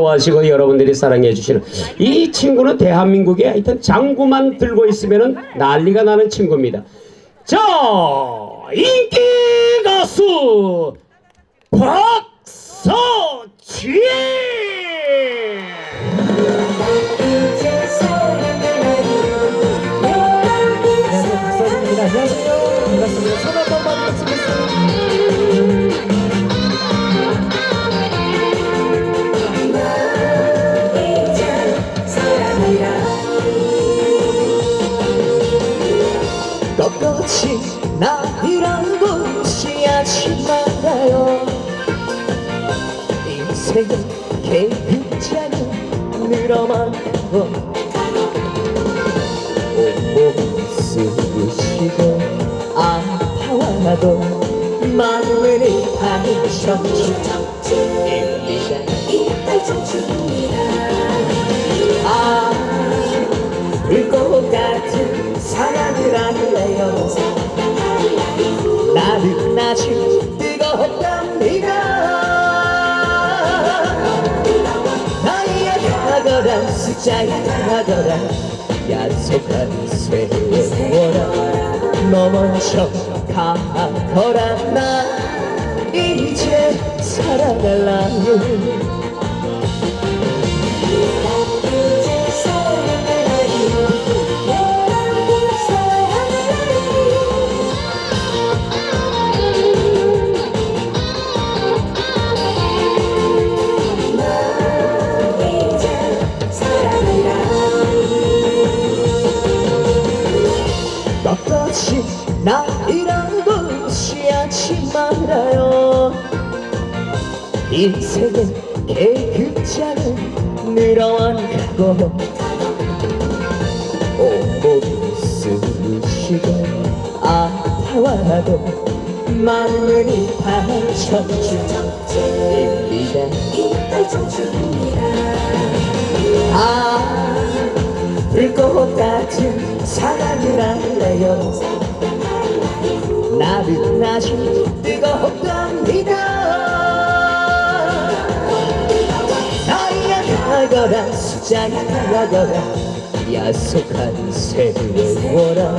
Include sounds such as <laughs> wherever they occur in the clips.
좋아하시고 여러분들이 사랑해 주시는 이 친구는 대한민국에 하여튼 장구만 들고 있으면 난리가 나는 친구입니다. 자, 인기 가수 박서진! 나이란 것이 하지 말아요. 인생은 개그자는 늘어만 온몸 쓰시고 아파와도 마음을 다쳐주입니다. 아, 불꽃 같은 사랑을 할래요 나는 아직 뜨겁답니다 나이야 가거라 숫자야 가거라 약속한 세월아 너 먼저 가거라 나 이제 살아갈라 말아요. 인생은 개그자는 늘어만 가고 온몸이 쓰시고 아파와도 마음을 받쳐줍니다. 아 불꽃 같은 사랑을 할래요 나는 아직 뜨겁답니다. 나이야 가거라 숫자야 가거라 약속한 세월아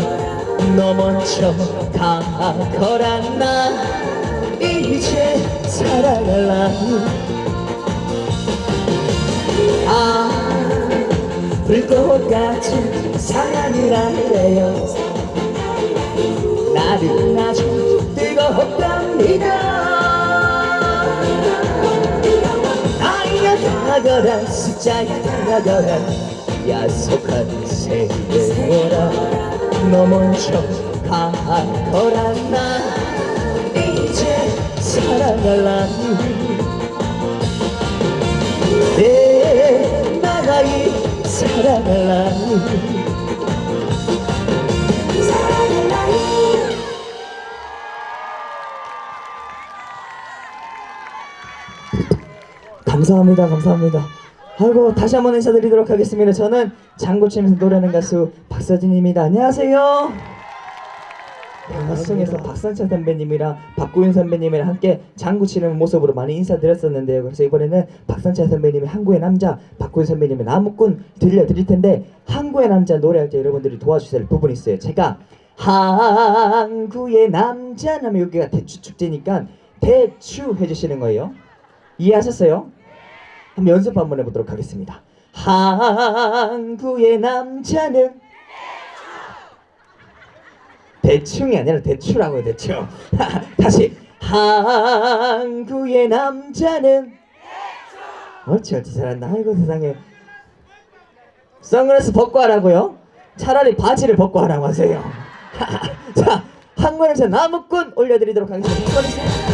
너 먼저 가거라 나 이제 살아갈라니 아 불꽃 같은 사랑을 할래요 나는 아직 뜨겁답니다. 나이야 가거라 숫자야 가거라 약속한 세월아 너 먼저 가거라 나 이제 살아갈라니. 내 나라이 사랑할라니 감사합니다 감사합니다 아이고 다시 한번 인사드리도록 하겠습니다 저는 장구 치면서 노래하는 가수 박서진입니다 안녕하세요 방송에서 박상철 선배님이랑 박구윤 선배님이랑 함께 장구 치는 모습으로 많이 인사드렸었는데요. 그래서 이번에는 박상철 선배님의 항구의 남자, 박구윤 선배님의 나무꾼 들려드릴 텐데 항구의 남자 노래할 때 여러분들이 도와주셔야 할 부분이 있어요. 제가 항구의 남자 하면 여기가 대추 축제니까 대추 해주시는 거예요. 이해하셨어요? 한번 연습 한번 해보도록 하겠습니다. 항구의 남자는 대충이 아니라 대추라고요 대추 <laughs> 다시 항구의 남자는 옳지 옳지 잘한다 아이고 세상에. 선글라스 벗고 하라고요? 차라리 바지를 벗고 하라고 하세요. <laughs> 자 남자 나무꾼 올려드리도록 하겠습니다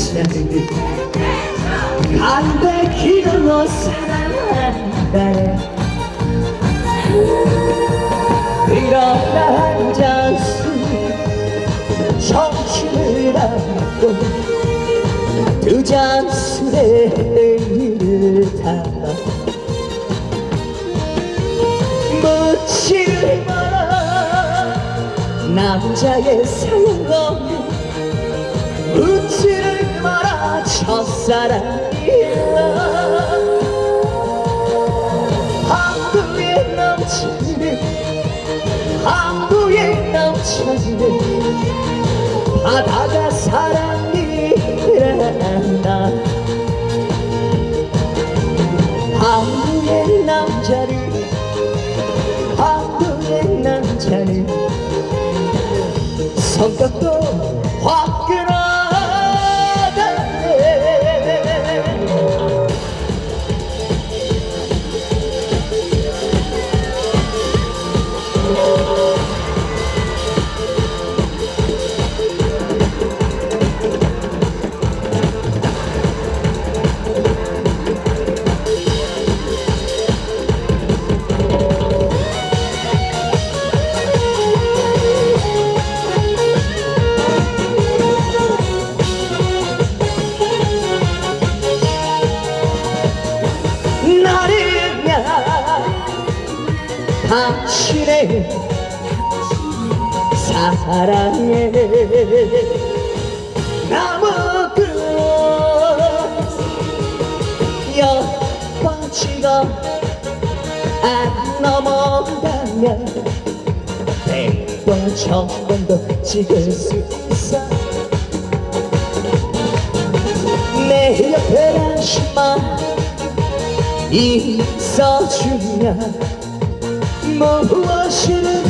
남자는 한국의 남자는 안돼 기름으로 사랑한다 일어나 앉아서 정신을 갖고 두 잔술에 의미를 담아 묻지를 마라 남자의 사랑은 묻지를 첫사랑이야 한국의 남자는 한국의 남자는 바다가 사랑이란다. 한국의 남자를 한국의 남자는 성격도 사랑에 나무꾼 여과지가 안 넘어가면 백번 천번도 찍을 수 있어. 내 옆에 당신만 있어주면 무엇이든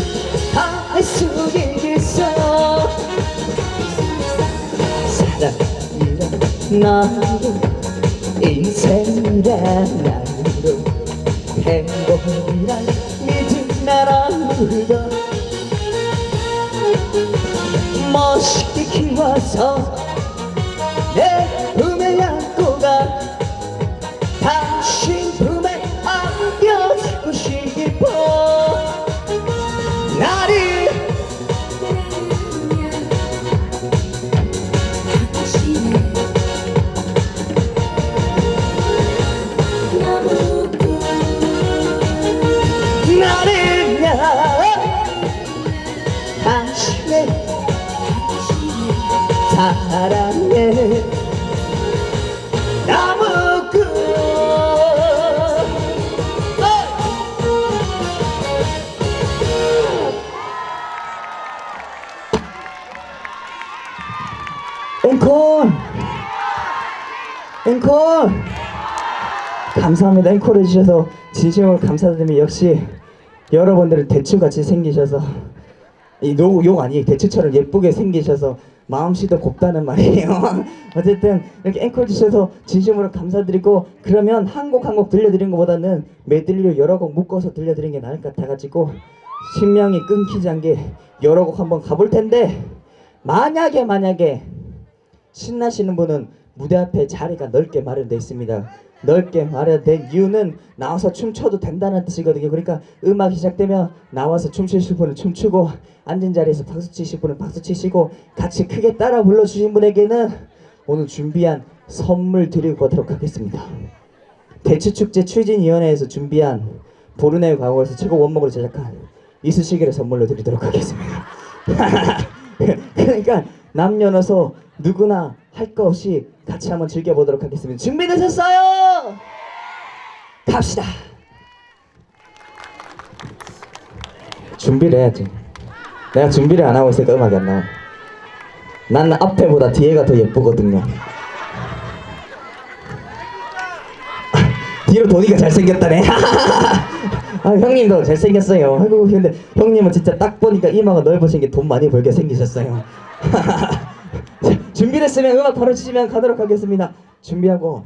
다할수 있 어. 사랑이란 나로 인생이란 나로 행복이란 믿음 나라로 멋있게 키워서 앵콜! 감사합니다. 앵콜 해주셔서 진심으로 감사드리며 역시 여러분들은 대추같이 생기셔서 이욕 아니에요. 대추처럼 예쁘게 생기셔서 마음씨도 곱다는 말이에요. <laughs> 어쨌든 이렇게 앵콜 주셔서 진심으로 감사드리고 그러면 한 곡 한 곡 들려드린 것보다는 메들리로 여러 곡 묶어서 들려드린 게 나을 것 같아가지고 신명이 끊기지 않 게 여러 곡 한번 가볼 텐데 만약에 만약에 신나시는 분은 무대 앞에 자리가 넓게 마련되어 있습니다. 넓게 마련된 이유는 나와서 춤춰도 된다는 뜻이거든요. 그러니까 음악이 시작되면 나와서 춤추실 분은 춤추고 앉은 자리에서 박수 치실 분은 박수 치시고 같이 크게 따라 불러주신 분에게는 오늘 준비한 선물 드리고 가도록 하겠습니다. 대추축제 추진위원회에서 준비한 보르네오 과거에서 최고 원목으로 제작한 이쑤시개를 선물로 드리도록 하겠습니다. <laughs> 그러니까 남녀노소 누구나 할 거 없이 같이 한번 즐겨보도록 하겠습니다. 준비되셨어요? 갑시다. 준비를 해야지. 내가 준비를 안 하고 있으니까 음악이 안 나와. 난 앞에보다 뒤에가 더 예쁘거든요. <laughs> 뒤로 도니가 잘생겼다네. <laughs> 아 형님도 잘생겼어요. 아이고 근데 형님은 진짜 딱 보니까 이마가 넓으신 게 돈 많이 벌게 생기셨어요. <laughs> 자, 준비됐으면 음악 바로 치시면 가도록 하겠습니다. 준비하고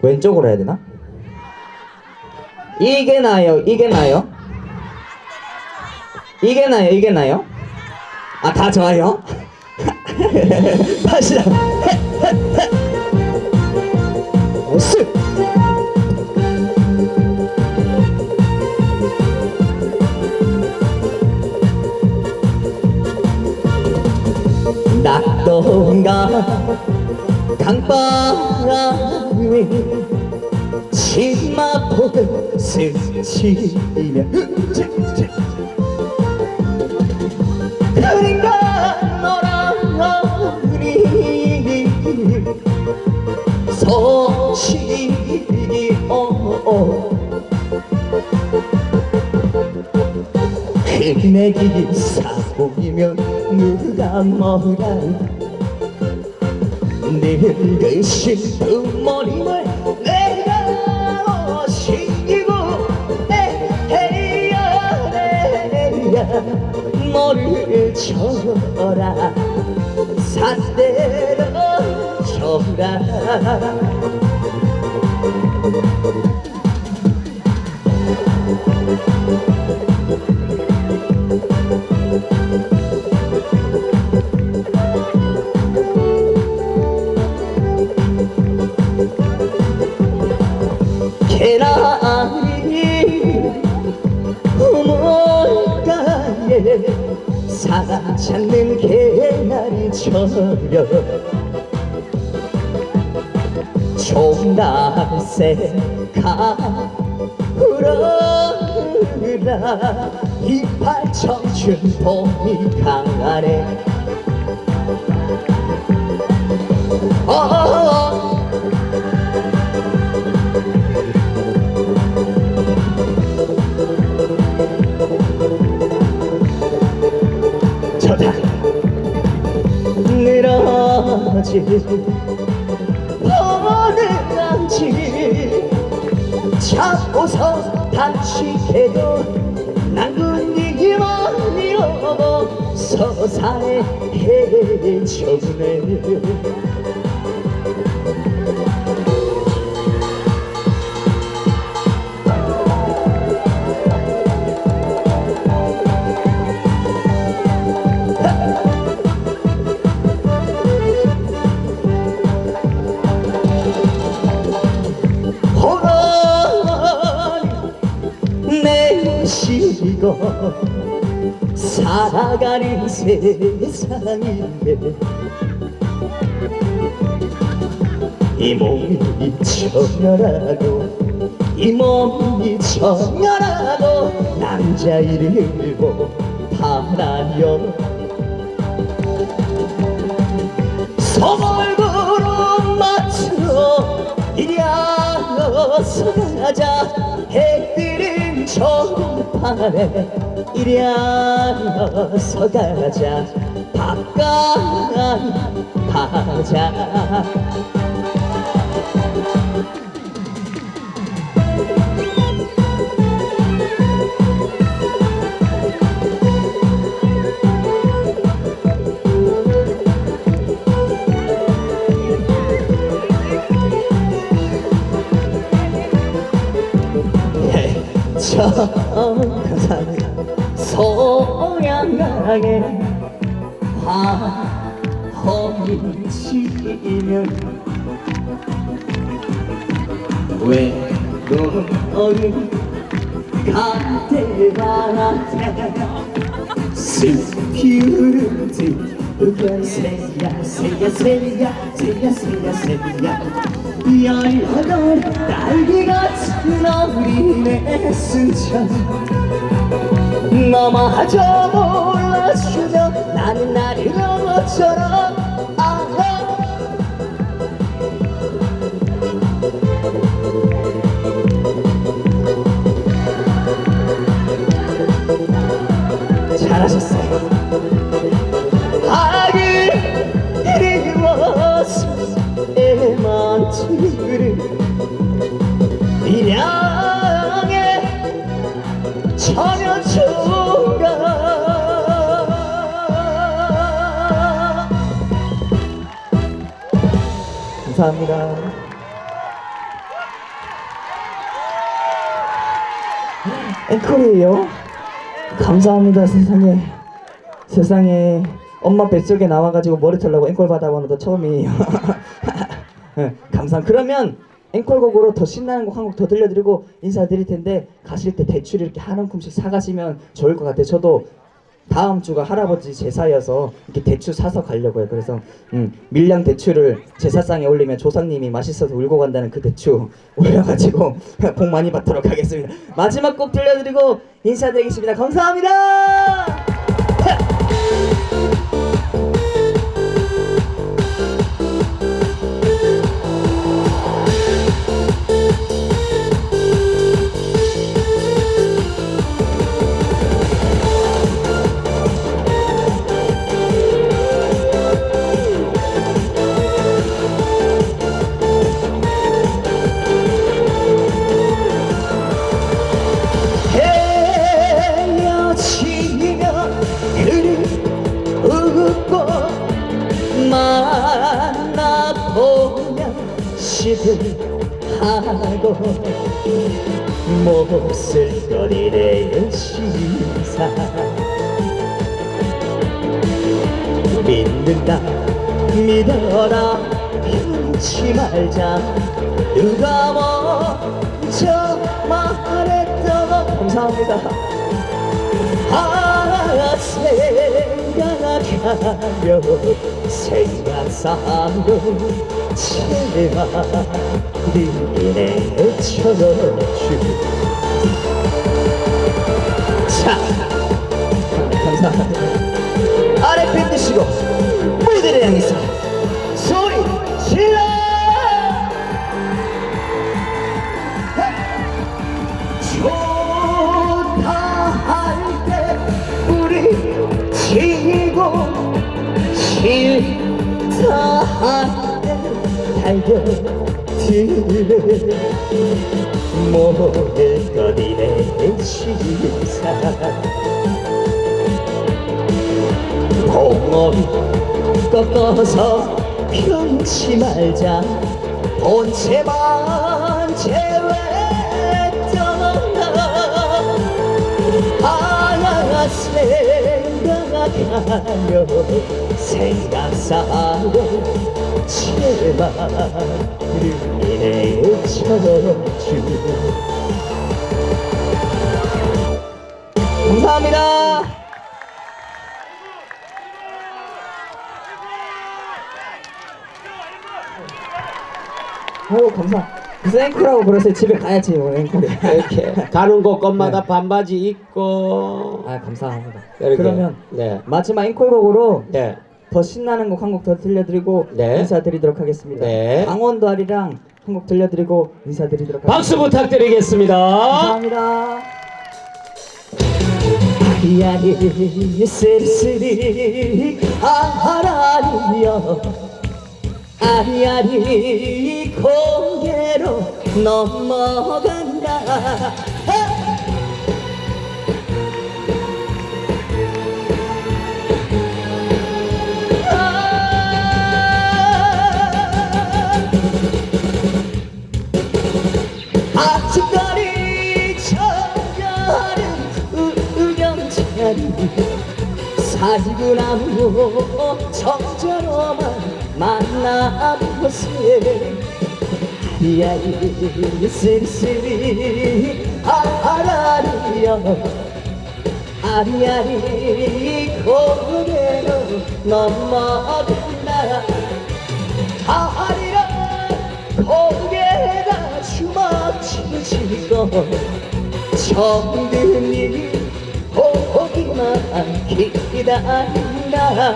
왼쪽으로 해야 되나? 이게 나요. 이게 나요. 이게 나요. 이게 나요. 아 다 좋아요. <laughs> 다시 오스 낙동강 강바람이 치마폭을 스치며 그린가 너라니 소식이오 내기 사고이면 누가 뭐라 늙으신 부모님을 내가 오시고 에헤야 에헤야 머리를 쳐라. 산대로 쳐라 종달새가 울어라 이팔 청춘 봄이 가네 늘어지 어느런지 잡고서 다치게도 난군이기만이여 서산에 해적네 세상인데 이 몸이 처녀라고 이 몸이 처녀라고 남자 일고 팔아요 서물구름 맞추어 이리야서 가자. 해뜨린 전판에 이리야서 가자. 바깥 가자. 저 감사합니다 소양강에 화홍이 치면 외로운 어른 가대밭에 스피우르지 우건 새야 새야 새야 새야 새야. 새야 열여덟 딸기 같은 어린애 승천 너마저 몰라주며 나는 잘하셨어요. 아기 이리워서 애만투를 일양의 천연 감사합니다 앵콜이에요 감사합니다 세상에 세상에 엄마 뱃속에 나와가지고 머리 털라고 앵콜 받아보는 거 처음이에요. <laughs> 네, 감사. 그러면 앵콜곡으로 더 신나는 곡 한 곡 더 들려드리고 인사드릴 텐데 가실 때 대출 이렇게 한 움큼씩 사가시면 좋을 것 같아요. 저도 다음 주가 할아버지 제사여서 이렇게 대추 사서 가려고요. 그래서 음, 밀양 대추를 제사상에 올리면 조상님이 맛있어서 울고 간다는 그 대추 <laughs> 올려가지고 <laughs> 복 많이 받도록 하겠습니다. 마지막 곡 들려드리고 인사드리겠습니다. 감사합니다. 만나보면 시들하고 몹쓸 거리는 시사. 믿는다 믿어라 편치 말자. 누가 먼저 말했던 감사합니다. 아생 각하며 생각사로 제발 니네 쳐주 자 감사합니다. 아래 핀 드시고 모를 거리네 시사. 봉어리 꺾어서 편치 말자. 본체만 제외 떠나 하나 생각하며 생각 감사합니다. 오 감사. 무슨 앵콜하고 그러세요? 집에 가야지 뭐 앵콜이. 이렇게 가는 곳곳마다 <laughs> 반바지 입고 아 감사합니다. 그러면 네. 마지막 앵콜곡으로 네. 더 신나는 곡 한 곡 더 들려드리고 네. 인사드리도록 하겠습니다. 네. 강원도 아리랑 한 곡 들려드리고 인사드리도록 하겠습니다. 박수 부탁드리겠습니다. 감사합니다. 아리아리 쓸쓸히 아라리여 아리아리 고개로 넘어간다 살고 나고 정처럼만 만나보세 야이 쓸쓸히 아라리여 아리아리 고개로 넘어간다. 아리랑 고개가 주먹 치고 정든이 보기만 기다린다.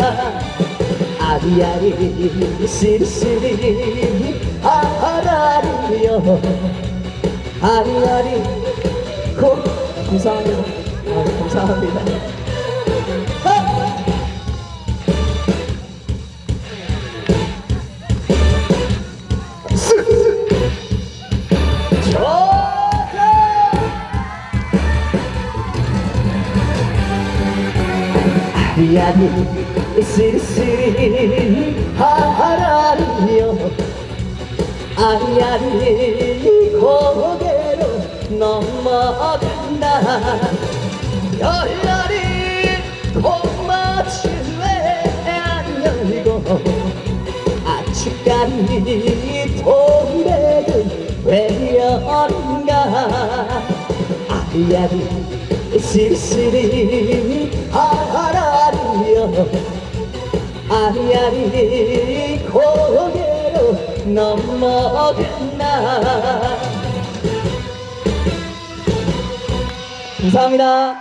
아리아리 쓸쓸히 아라리여 아리아리. 고 감사합니다. 아, 감사합니다 아리아리 쓸쓸히 하라리여 아리아리 고개로 넘어간다. 열날이 콩맞춤에 아직까지 동백은 왜려인가? 아리아리 쓸쓸히 하라리여 <laughs> 아리아리 고개로 넘어갔나. 감사합니다.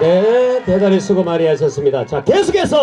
네, 대단히 수고 많이 하셨습니다. 자, 계속해서